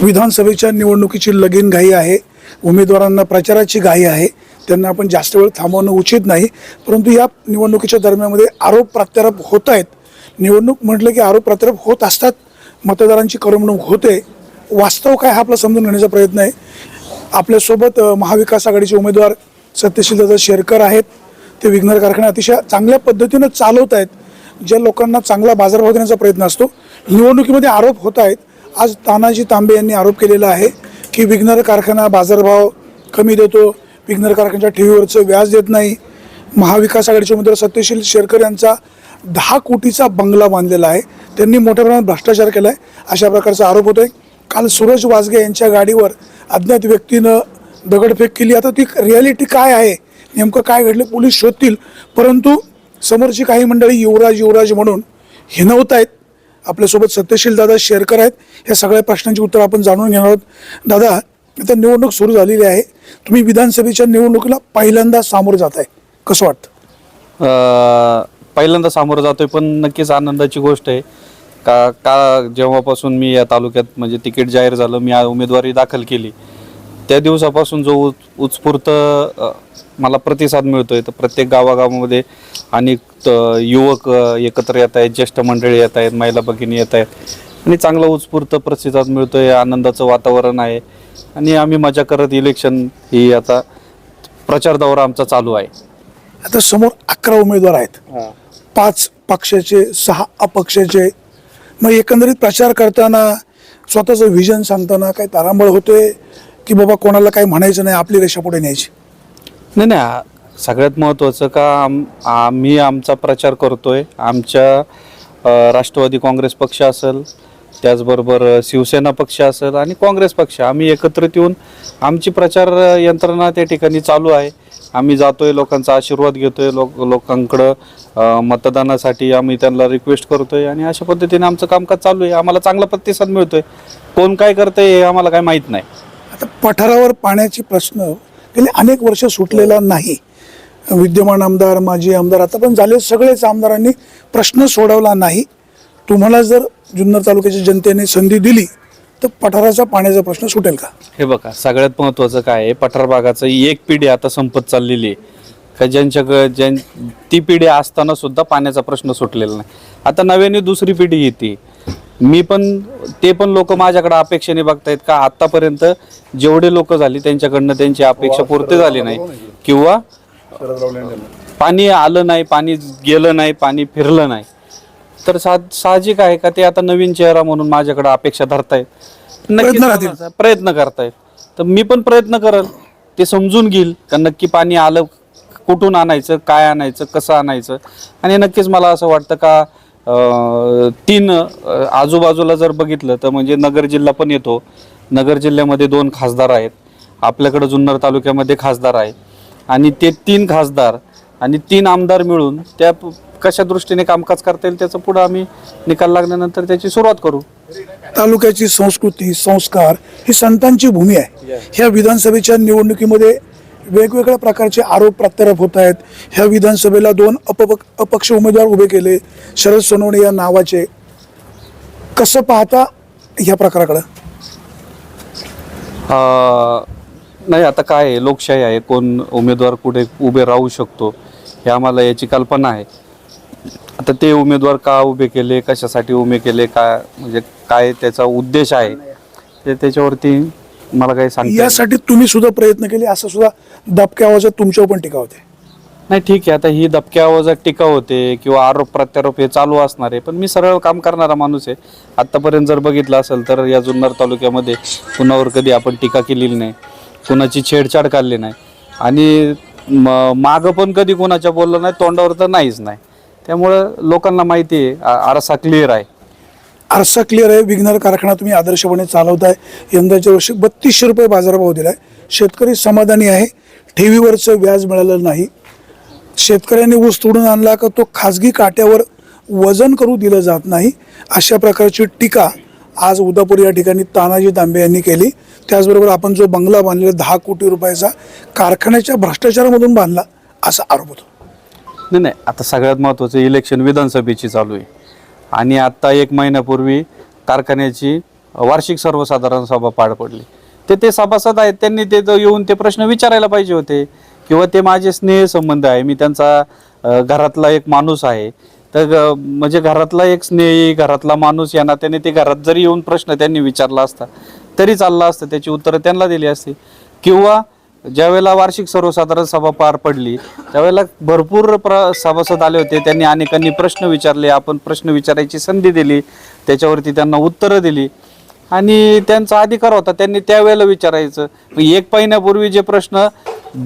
विधानसभेच्या निवडणुकीची लगीन घाई आहे उमेदवारांना प्रचाराची घाई आहे त्यांना आपण जास्त वेळ थांबवणं उचित नाही परंतु या निवडणुकीच्या दरम्यानमध्ये आरोप प्रत्यारोप होत आहेत. निवडणूक म्हटलं की आरोप प्रत्यारोप होत असतात मतदारांची करमणूक होते. वास्तव काय हा आपला समजून घेण्याचा प्रयत्न आहे. आपल्यासोबत महाविकास आघाडीचे उमेदवार सत्यशीलदादा शेरकर आहेत. ते विघ्नर कारखाना अतिशय चांगल्या पद्धतीनं चालवत आहेत. ज्या लोकांना चांगला बाजारभाव देण्याचा प्रयत्न असतो. निवडणुकीमध्ये आरोप होत आहेत. आज तानाजी तांबे यांनी आरोप केलेला आहे की विघ्नर कारखाना बाजारभाव कमी देतो विघ्नर कारखान्याच्या ठेवीवरचं व्याज देत नाही. महाविकास आघाडीचे उमेदवार सत्यशील शेरकर यांचा दहा कोटीचा बंगला बांधलेला आहे. त्यांनी मोठ्या प्रमाणात भ्रष्टाचार केला आहे अशा प्रकारचा आरोप होतोय. काल सूरज वाजगे यांच्या गाडीवर अज्ञात व्यक्तीनं दगडफेक केली. आता ती रियालिटी काय आहे? नेमकं काय घडलं? पोलीस शोधतील. परंतु समोरची काही मंडळी युवराज युवराज म्हणून हिनवत आहेत आपल्यासोबत सत्यशील दादा शेरकर आहेत. या सगळ्या प्रश्नांची उत्तर आपण जाणून घेणार आहोत. दादा आता निवडणूक सुरू झालेली आहे. तुम्ही विधानसभेच्या निवडणुकीला पहिल्यांदा सामोरं जात आहे कसं वाटतं? पहिल्यांदा सामोरं जातोय पण नक्कीच आनंदाची गोष्ट आहे. का का जेव्हापासून मी या तालुक्यात म्हणजे तिकीट जाहीर झालं मी उमेदवारी दाखल केली. त्या दिवसापासून जो उत् उत्स्फूर्त मला प्रतिसाद मिळतोय तर प्रत्येक गावागावामध्ये अनेक युवक एकत्र येत आहेत ज्येष्ठ मंडळी येत आहेत महिला भगिनी येत आहेत. आणि चांगला उत्स्फूर्त प्रतिसाद मिळतोय आनंदाचं वातावरण आहे. आणि आम्ही मजा करत इलेक्शन ही आता प्रचार दौरा आमचा चालू आहे. आता समोर अकरा उमेदवार आहेत. पाच पक्षाचे सहा अपक्षाचे. मग एकंदरीत प्रचार करताना स्वतःचं व्हिजन सांगताना काही तारांबळ होतोय की बाबा कोणाला काही म्हणायचं नाही आपली रेषा पुढे न्यायची. नाही नाही सगळ्यात महत्त्वाचं का आम आम्ही आमचा प्रचार करतोय आमच्या राष्ट्रवादी काँग्रेस पक्ष असेल त्याचबरोबर शिवसेना पक्ष असेल आणि काँग्रेस पक्ष. आम्ही एकत्रित येऊन आमची प्रचार यंत्रणा त्या ठिकाणी चालू आहे. आम्ही जातोय लोकांचा आशीर्वाद घेतोय लोक लोकांकडं मतदानासाठी आम्ही त्यांना रिक्वेस्ट करतोय आणि अशा पद्धतीने आमचं कामकाज चालू आहे. आम्हाला चांगला प्रतिसाद मिळतोय. कोण काय करतंय हे आम्हाला काय माहीत नाही. आता पठारावर पाण्याची प्रश्न गेले अनेक वर्ष सुटलेला नाही. विद्यमान आमदार माजी आमदार आता पण झाले सगळेच आमदारांनी प्रश्न सोडवला नाही. तुम्हाला जर जुन्नर तालुक्याच्या जनतेने संधी दिली तर पठाराचा पाण्याचा प्रश्न सुटेल का? हे बघा सगळ्यात महत्त्वाचं काय आहे पठार भागाचं एक पिढी आता संपत चाललेली आहे. का ज्यांच्या ज्यां ती पिढी असताना सुद्धा पाण्याचा प्रश्न सुटलेला नाही. आता नव्याने दुसरी पिढी येते. मी पण ते पण लोक माझ्याकडे अपेक्षेने बघतायत का आतापर्यंत जेवढे लोक झाली त्यांच्याकडनं त्यांची अपेक्षा पूर्ती झाली नाही. किंवा पाणी आलं नाही पाणी गेलं नाही पाणी फिरलं नाही. तर सा साहजिक आहे का ते आता नवीन चेहरा म्हणून माझ्याकडे अपेक्षा धरतायत? नक्कीच प्रयत्न करतायत. तर मी पण प्रयत्न करल. ते समजून घेईल का नक्की पाणी आलं कुठून आणायचं काय आणायचं कसं आणायचं. आणि नक्कीच मला असं वाटतं का तीन आजूबाजूला जर बघितलं तर म्हणजे नगर जिल्हा पण येतो. नगर जिल्ह्यामध्ये दोन खासदार आहेत. आपल्याकडं जुन्नर तालुक्यामध्ये खासदार आहे. आणि ते तीन खासदार आणि तीन आमदार मिळून त्या कशा दृष्टीने कामकाज करता येईल त्याचं पुढं आम्ही निकाल लागल्यानंतर त्याची सुरुवात करू. तालुक्याची संस्कृती संस्कार ही संतांची भूमी आहे. ह्या विधानसभेच्या निवडणुकीमध्ये वेगवेगळ्या प्रकारचे आरोप प्रत्यारोप होत आहेत. ह्या विधानसभेला दोन अपपक अपक्ष उमेदवार उभे केले. शरद सोनवणे या नावाचे. कसं पाहता ह्या प्रकाराकडं? नाही आता काय आहे लोकशाही आहे. कोण उमेदवार कुठे उभे राहू शकतो हे आम्हाला याची कल्पना आहे. आता ते उमेदवार का उभे केले कशासाठी उभे केले काय म्हणजे काय त्याचा उद्देश आहे ते त्याच्यावरती मला काही सांगता येत यासाठी तुम्ही सुद्धा प्रयत्न केले असं सुद्धा दबक्या आवाजात तुमच्यावर पण टीका होते. नाही ठीक आहे. आता ही दबक्या आवाजात टीका होते किंवा आरोप प्रत्यारोप हे चालू असणार आहे पण मी सरळ काम करणारा माणूस आहे. आत्तापर्यंत जर बघितलं असेल तर या जुन्नर तालुक्यामध्ये कुणावर कधी आपण टीका केलेली नाही कुणाची छेडछाड काढली नाही आणि म मागं पण कधी कुणाच्या बोललं नाही तोंडावर तर नाहीच नाही. त्यामुळं लोकांना माहिती आहे आ- आरसा क्लिअर आहे. आरसा क्लिअर आहे. विघ्नर कारखाना तुम्ही आदर्शपणे चालवताय. यंदाच्या वर्षी बत्तीसशे रुपये बाजारभाव दिला आहे शेतकरी समाधानी आहे. ठेवीवरचं व्याज मिळालं नाही. शेतकऱ्यांनी ऊस तोडून आणला का तो खाजगी काट्यावर वजन करू दिलं जात नाही. अशा प्रकारची टीका आज उदापूर या ठिकाणी तानाजी तांबे यांनी केली. त्याचबरोबर आपण जो बंगला बांधलेला दहा कोटी रुपयाचा कारखान्याच्या भ्रष्टाचारामधून बांधला असा आरोप होतो. नाही नाही. आता सगळ्यात महत्त्वाचं इलेक्शन विधानसभेची चालू आहे. आणि आत्ता एक महिन्यापूर्वी कारखान्याची वार्षिक सर्वसाधारण सभा पार पडली. ते ते सभासद आहेत त्यांनी ते येऊन ते प्रश्न विचारायला पाहिजे होते किंवा ते माझे स्नेहसंबंध आहे मी त्यांचा घरातला एक माणूस आहे. तर म्हणजे घरातला एक स्नेही घरातला माणूस या नात्याने ते घरात जरी येऊन प्रश्न त्यांनी विचारला असता तरी चालला असतं त्याची उत्तरं त्यांना दिली असती. किंवा ज्यावेळेला वार्षिक सर्वसाधारण सभा पार पडली त्यावेळेला भरपूर प्र सभासद आले होते. त्यांनी अनेकांनी प्रश्न विचारले आपण प्रश्न विचारायची संधी दिली त्याच्यावरती त्यांना उत्तरं दिली. आणि त्यांचा अधिकार होता त्यांनी त्यावेळेला विचारायचं. एक महिन्यापूर्वी जे प्रश्न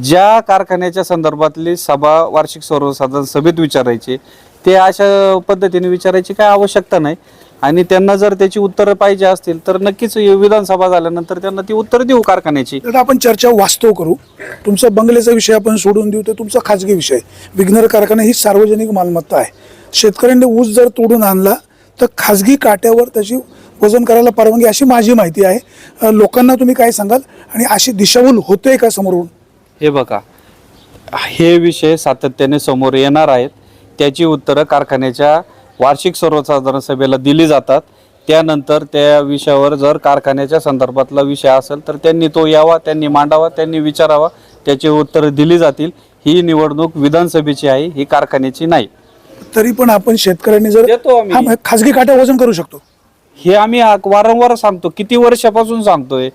ज्या कारखान्याच्या संदर्भातली सभा वार्षिक सर्वसाधारण सभेत विचारायचे ते अशा पद्धतीने विचारायची काय आवश्यकता नाही. आणि त्यांना जर त्याची उत्तरं पाहिजे असतील तर नक्कीच विधानसभा झाल्यानंतर त्यांना ती उत्तर देऊ कारखान्याची. तर आपण चर्चा वास्तव करू. तुमचा बंगल्याचा विषय आपण सोडून देऊ तर तुमचा खाजगी विषय. विघ्नर कारखाना ही सार्वजनिक मालमत्ता आहे. शेतकऱ्यांनी ऊस जर तोडून आणला तर खाजगी काट्यावर त्याची वजन करायला परवानगी अशी माझी माहिती आहे. लोकांना तुम्ही काय सांगाल? आणि अशी दिशाभूल होते का समोरून? हे बघा हे विषय सातत्याने समोर येणार आहेत. त्याची उत्तरं कारखान्याच्या वार्षिक सर्वसाधारण सभेला दिली जातात. त्यानंतर त्या विषयावर जर कारखान्याच्या संदर्भातला विषय असेल तर त्यांनी तो यावा त्यांनी मांडावा त्यांनी विचारावा त्याची उत्तरं दिली जातील. ही निवडणूक विधानसभेची आहे ही कारखान्याची नाही. तरी पण आपण शेतकऱ्यांनी जर देतो आम्ही. हा, मग खाजगी काट्या वजन करू शकतो. हे आम्ही आ- वारंवार सांगतो. किती वर्षापासून सांगतोय?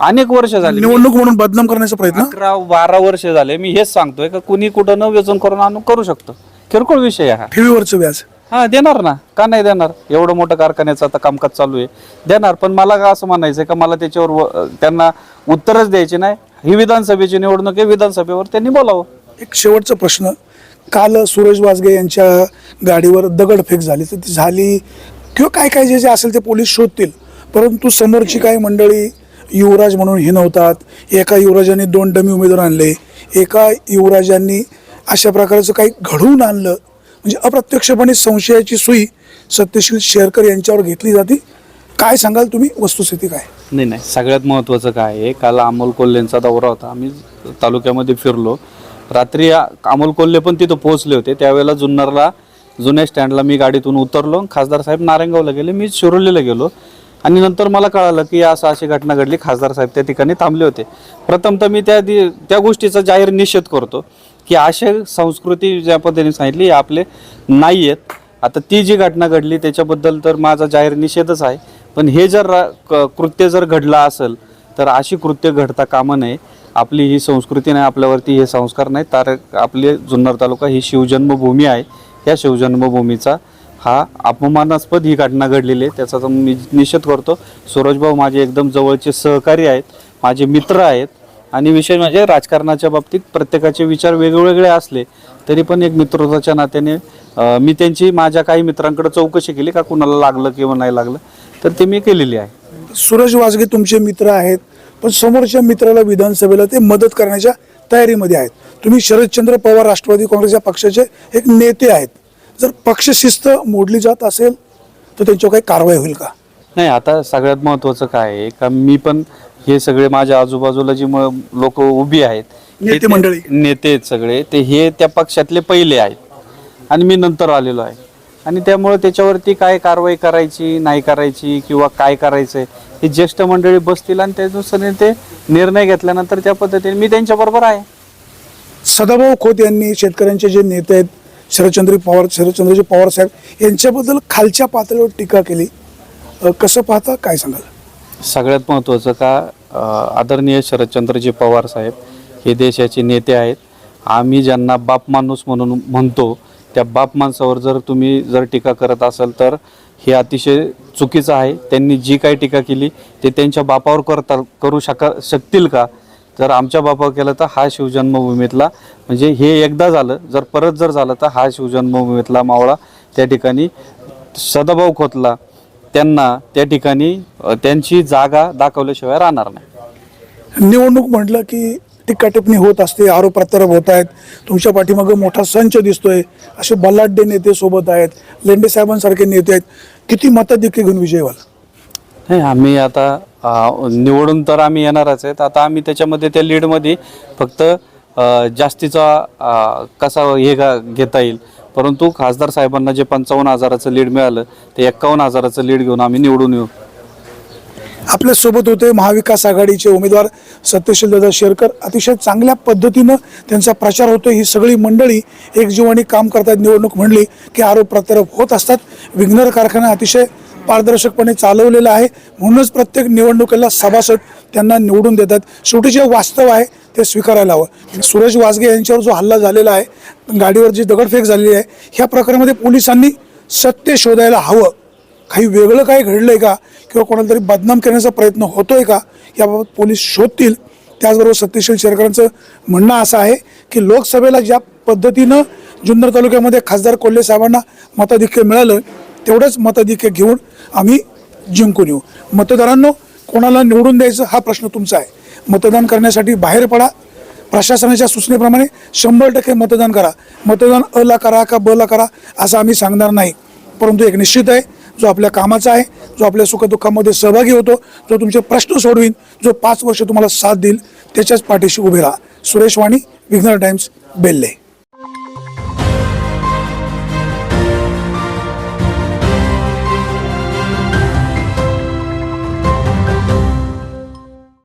अनेक वर्ष झाली. निवडणूक म्हणून बदनाम करण्याचा प्रयत्न? अकरा बारा वर्ष झाले. मी हेच सांगतोय का कुणी कुठं न व्यसन करून आणून करू शकतो. किरकोळ विषय आहे हा. ठेवीवरचं व्याज. हा देणार ना. का नाही देणार? एवढं मोठं कारखान्याचं आता कामकाज चालू आहे. देणार पण मला का असं म्हणायचं का मला त्याच्यावर व- त्यांना उत्तरच द्यायचे नाही. ही विधानसभेची निवडणूक आहे विधानसभेवर त्यांनी बोलावं. एक शेवटचा प्रश्न. काल सूरज वाजगे यांच्या गाडीवर दगडफेक झाली. तर ती झाली किंवा काय काय जे जे असेल ते पोलीस शोधतील. परंतु समोरची काही मंडळी युवराज म्हणून हिनवतात. एका युवराजांनी दोन डमी उमेदवार आणले. एका युवराजांनी अशा प्रकारचं काही घडवून आणलं. म्हणजे अप्रत्यक्षपणे संशयाची सुई सत्यशील शेरकर यांच्यावर घेतली जाते. काय सांगाल तुम्ही? वस्तुस्थिती काय? नाही नाही. सगळ्यात महत्त्वाचं काय आहे काल अमोल कोल्हेंचा दौरा होता. आम्ही तालुक्यामध्ये फिरलो. रात्री अमोल कोल्हे पण तिथं पोहोचले होते. त्यावेळेला जुन्नरला जुन्या स्टँडला मी गाडीतून उतरलो. खासदार साहेब नारायणगावला गेले. मी शिरोलीला गेलो. आणि नंतर मला कळालं की असं अशी घटना घडली. खासदार साहेब त्या ठिकाणी थांबले होते. प्रथमतः मी त्या दि- त्या गोष्टीचा जाहीर निषेध करतो. की असे संस्कृती ज्या पद्धतीने सांगितली हे आपले नाही आहेत आता ती जी घटना घडली त्याच्याबद्दल तर माझा जाहीर निषेधच आहे. पण हे जर रा- क- कृत्य जर घडलं असेल तर अशी कृत्य घडता कामं नये. आपली ही संस्कृती नाही आपल्यावरती हे संस्कार नाही. तर आपले जुन्नर तालुका ही शिवजन्मभूमी आहे. या शिवजन्मभूमीचा हा अपमानास्पद ही घटना घडलेली आहे. त्याचा तर मी निषेध करतो. सूरजभाऊ माझे एकदम जवळचे सहकारी आहेत. माझे मित्र आहेत. आणि विशेष म्हणजे राजकारणाच्या बाबतीत प्रत्येकाचे विचार वेगवेगळे असले तरी पण एक मित्रत्वाच्या नात्याने मी त्यांची माझ्या काही मित्रांकडे चौकशी केली का कुणाला लागलं किंवा नाही लागलं तर ते मी केलेली आहे. सूरज वाजगे तुमचे मित्र आहेत पण समोरच्या मित्राला विधानसभेला ते मदत करण्याच्या तयारीमध्ये आहेत. तुम्ही शरदचंद्र पवार राष्ट्रवादी काँग्रेस या पक्षाचे एक नेते आहेत. जर पक्षशिस्त मोडली जात असेल तर त्यांच्यावर काही कारवाई होईल का? नाही आता सगळ्यात महत्त्वाचं काय आहे का मी पण हे सगळे माझ्या आजूबाजूला जी लोक उभी आहेत हे नेते मंडळी. नेते आहेत सगळे. ते हे त्या पक्षातले पहिले आहेत. आणि मी नंतर आलेलो आहे. आणि त्यामुळे त्याच्यावरती काय कारवाई करायची नाही करायची किंवा काय करायचंय हे ज्येष्ठ मंडळी बसतील आणि त्यानुसार ते निर्णय घेतल्यानंतर त्या पद्धतीने मी त्यांच्याबरोबर आहे. सदाभाऊ खोत यांनी शेतकऱ्यांचे जे नेते आहेत शरदचंद्र पवार शरदचंद्रजी पवार साहेब यांच्याबद्दल खालच्या पातळीवर टीका केली. कसं पाहता? काय सांगाल? सगळ्यात महत्त्वाचं का आदरणीय शरदचंद्रजी पवार साहेब हे देशाचे नेते आहेत. आम्ही ज्यांना बाप माणूस म्हणून म्हणतो त्या बाप माणसावर जर तुम्ही जर टीका करत असाल तर हे अतिशय चुकीचं आहे. त्यांनी जी काही टीका केली ते त्यांच्या बापावर करता करू शका शकतील का? जर आमच्या बापावर केलं तर हा शिवजन्मभूमीतला म्हणजे हे एकदा झालं जर परत जर झालं तर हा शिवजन्मभूमीतला मावळा त्या ठिकाणी सदाभाऊ खोतला त्यांना त्या ठिकाणी त्यांची जागा दाखवल्याशिवाय राहणार नाही. निवडणूक म्हटलं की टीका टिप्पणी होत असते आरोप प्रत्यारोप होत आहेत तुमच्या पाठीमागं मोठा संच दिसतोय असे बलाढ्य नेते सोबत आहेत लेंडे साहेबांसारखे नेते आहेत. किती मताधिक्य घेऊन विजय व्हाल नाही आम्ही आता निवडून तर आम्ही येणारच आहेत. आता आम्ही त्याच्यामध्ये त्या लीडमध्ये फक्त जास्तीचा कसा हे गा- घेता येईल परंतु खासदार साहेबांना जे पंचावन्न हजाराचं लीड मिळालं ते एक्कावन्न हजाराचं लीड घेऊन आम्ही निवडून येऊ. आपल्यासोबत होते महाविकास आघाडीचे उमेदवार सत्यशील दादा शेरकर. अतिशय चांगल्या पद्धतीनं त्यांचा प्रचार होतो ही सगळी मंडळी एकजीवानी काम करतात. निवडणूक म्हणली की आरोप प्रत्यारोप होत असतात. विघ्नर कारखाना अतिशय पारदर्शकपणे चालवलेलं आहे. म्हणूनच प्रत्येक निवडणुकीला सभासद त्यांना निवडून देतात. शेवटी जे वास्तव आहे ते स्वीकारायला हवं. सुरेश वाजगे यांच्यावर जो हल्ला झालेला आहे गाडीवर जी दगडफेक झालेली आहे ह्या प्रकारामध्ये पोलिसांनी सत्य शोधायला हवं. काही वेगळं काही घडलंय का? किंवा कोणाला तरी बदनाम करण्याचा प्रयत्न होतोय का? याबाबत पोलीस शोधतील. त्याचबरोबर सत्यशील शेरकरांचं म्हणणं असं आहे की लोकसभेला ज्या पद्धतीनं जुन्नर तालुक्यामध्ये खासदार कोल्हे साहेबांना मताधिक्य मिळालं तेवढंच मताधिक्य घेऊन आम्ही जिंकून येऊ. मतदारांनो कोणाला निवडून द्यायचं हा प्रश्न तुमचा आहे. मतदान करण्यासाठी बाहेर पडा. प्रशासनाच्या सूचनेप्रमाणे शंभर टक्के मतदान करा. मतदान अ ला करा का ब ला करा असं आम्ही सांगणार नाही. परंतु एक निश्चित आहे जो आपल्या कामाचा आहे जो आपल्या सुखदुःखामध्ये सहभागी होतो जो तुमचे प्रश्न सोडवीन जो पाच वर्ष तुम्हाला साथ देईल त्याच्याच पाठीशी उभे राहा. सुरेश वाणी विघ्नर टाइम्स बेल्ले.